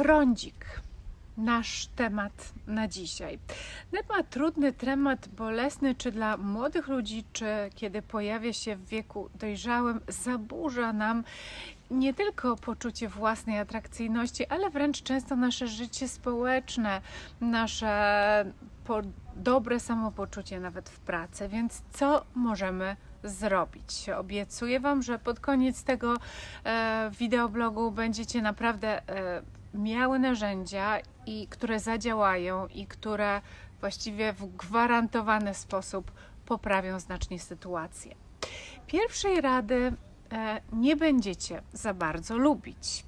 Trądzik. Nasz temat na dzisiaj. Temat trudny, temat bolesny, czy dla młodych ludzi, czy kiedy pojawia się w wieku dojrzałym, zaburza nam nie tylko poczucie własnej atrakcyjności, ale wręcz często nasze życie społeczne, nasze dobre samopoczucie nawet w pracy. Więc co możemy zrobić? Obiecuję Wam, że pod koniec tego e, wideoblogu będziecie naprawdę e, miały narzędzia, i które zadziałają i które właściwie w gwarantowany sposób poprawią znacznie sytuację. Pierwszej rady e, nie będziecie za bardzo lubić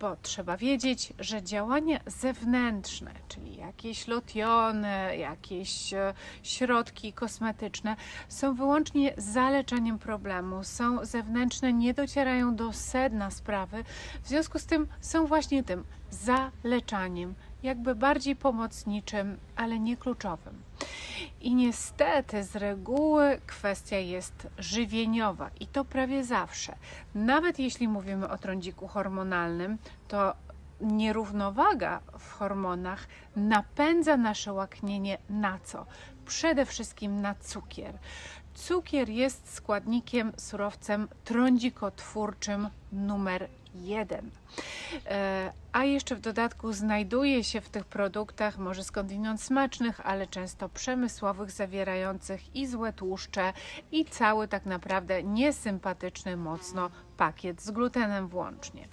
bo trzeba wiedzieć, że działania zewnętrzne, czyli jakieś lotiony, jakieś e, środki kosmetyczne, są wyłącznie zaleczeniem problemu, są zewnętrzne, nie docierają do sedna sprawy, w związku z tym są właśnie tym zaleczaniem, jakby bardziej pomocniczym, ale nie kluczowym. I niestety z reguły kwestia jest żywieniowa i to prawie zawsze. Nawet jeśli mówimy o trądziku hormonalnym, to nierównowaga w hormonach napędza nasze łaknienie na co? Przede wszystkim na cukier. Cukier jest składnikiem, surowcem trądzikotwórczym numer jeden. E, a jeszcze w dodatku znajduje się w tych produktach, może skądinąd smacznych, ale często przemysłowych, zawierających i złe tłuszcze, i cały tak naprawdę niesympatyczny mocno pakiet z glutenem włącznie.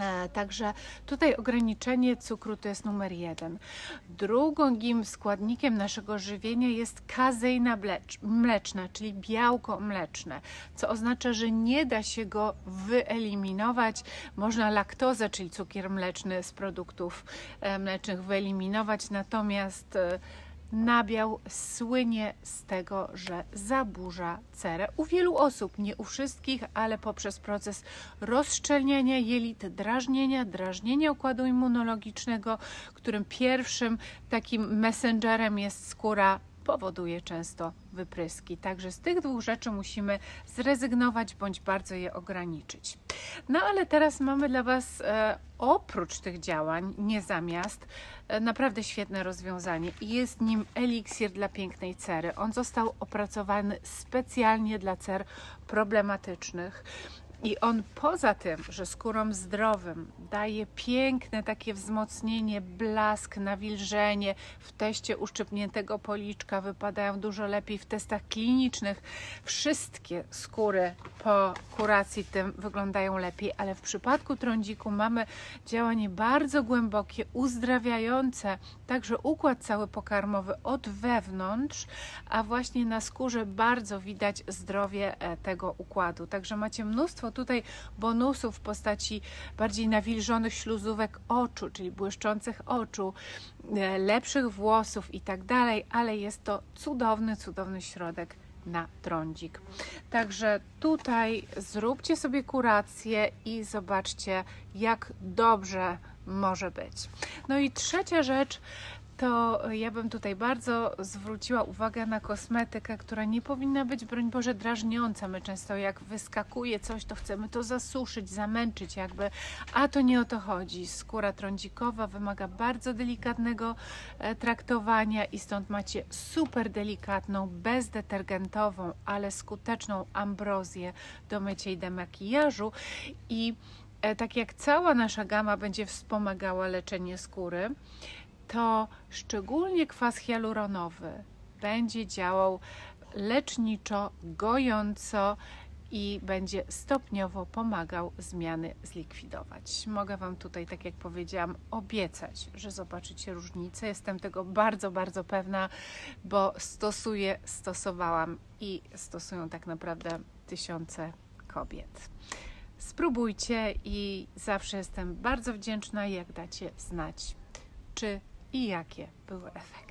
E, także tutaj ograniczenie cukru to jest numer jeden. Drugim składnikiem naszego żywienia jest kazeina mleczna, czyli białko mleczne, co oznacza, że nie da się go wyeliminować. Można laktozę, czyli cukier mleczny z produktów e, mlecznych wyeliminować, natomiast e, nabiał słynie z tego, że zaburza cerę. U wielu osób, nie u wszystkich, ale poprzez proces rozszczelniania jelit, drażnienia, drażnienia układu immunologicznego, którym pierwszym takim messengerem jest skóra powoduje często wypryski. Także z tych dwóch rzeczy musimy zrezygnować bądź bardzo je ograniczyć. No ale teraz mamy dla Was e, oprócz tych działań, nie zamiast, e, naprawdę świetne rozwiązanie i jest nim eliksir dla pięknej cery. On został opracowany specjalnie dla cer problematycznych. I on poza tym, że skórom zdrowym daje piękne takie wzmocnienie, blask, nawilżenie, w teście uszczypniętego policzka wypadają dużo lepiej w testach klinicznych. Wszystkie skóry po kuracji tym wyglądają lepiej, ale w przypadku trądziku mamy działanie bardzo głębokie, uzdrawiające także układ cały pokarmowy od wewnątrz, a właśnie na skórze bardzo widać zdrowie e, tego układu. Także macie mnóstwo tutaj bonusów w postaci bardziej nawilżonych śluzówek oczu, czyli błyszczących oczu, e, lepszych włosów i tak dalej, ale jest to cudowny, cudowny środek na trądzik. Także tutaj zróbcie sobie kurację i zobaczcie, jak dobrze może być. No i trzecia rzecz, to ja bym tutaj bardzo zwróciła uwagę na kosmetykę, która nie powinna być, broń Boże, drażniąca. My często jak wyskakuje coś, to chcemy to zasuszyć, zamęczyć jakby, a to nie o to chodzi. Skóra trądzikowa wymaga bardzo delikatnego e, traktowania i stąd macie super delikatną, bezdetergentową, ale skuteczną ambrozję do mycia i demakijażu i e, tak jak cała nasza gama będzie wspomagała leczenie skóry, to szczególnie kwas hialuronowy będzie działał leczniczo, gojąco i będzie stopniowo pomagał zmiany zlikwidować. Mogę Wam tutaj, tak jak powiedziałam, obiecać, że zobaczycie różnicę. Jestem tego bardzo, bardzo pewna, bo stosuję, stosowałam i stosują tak naprawdę tysiące kobiet. Spróbujcie i zawsze jestem bardzo wdzięczna, jak dacie znać, czy i jakie były efekty.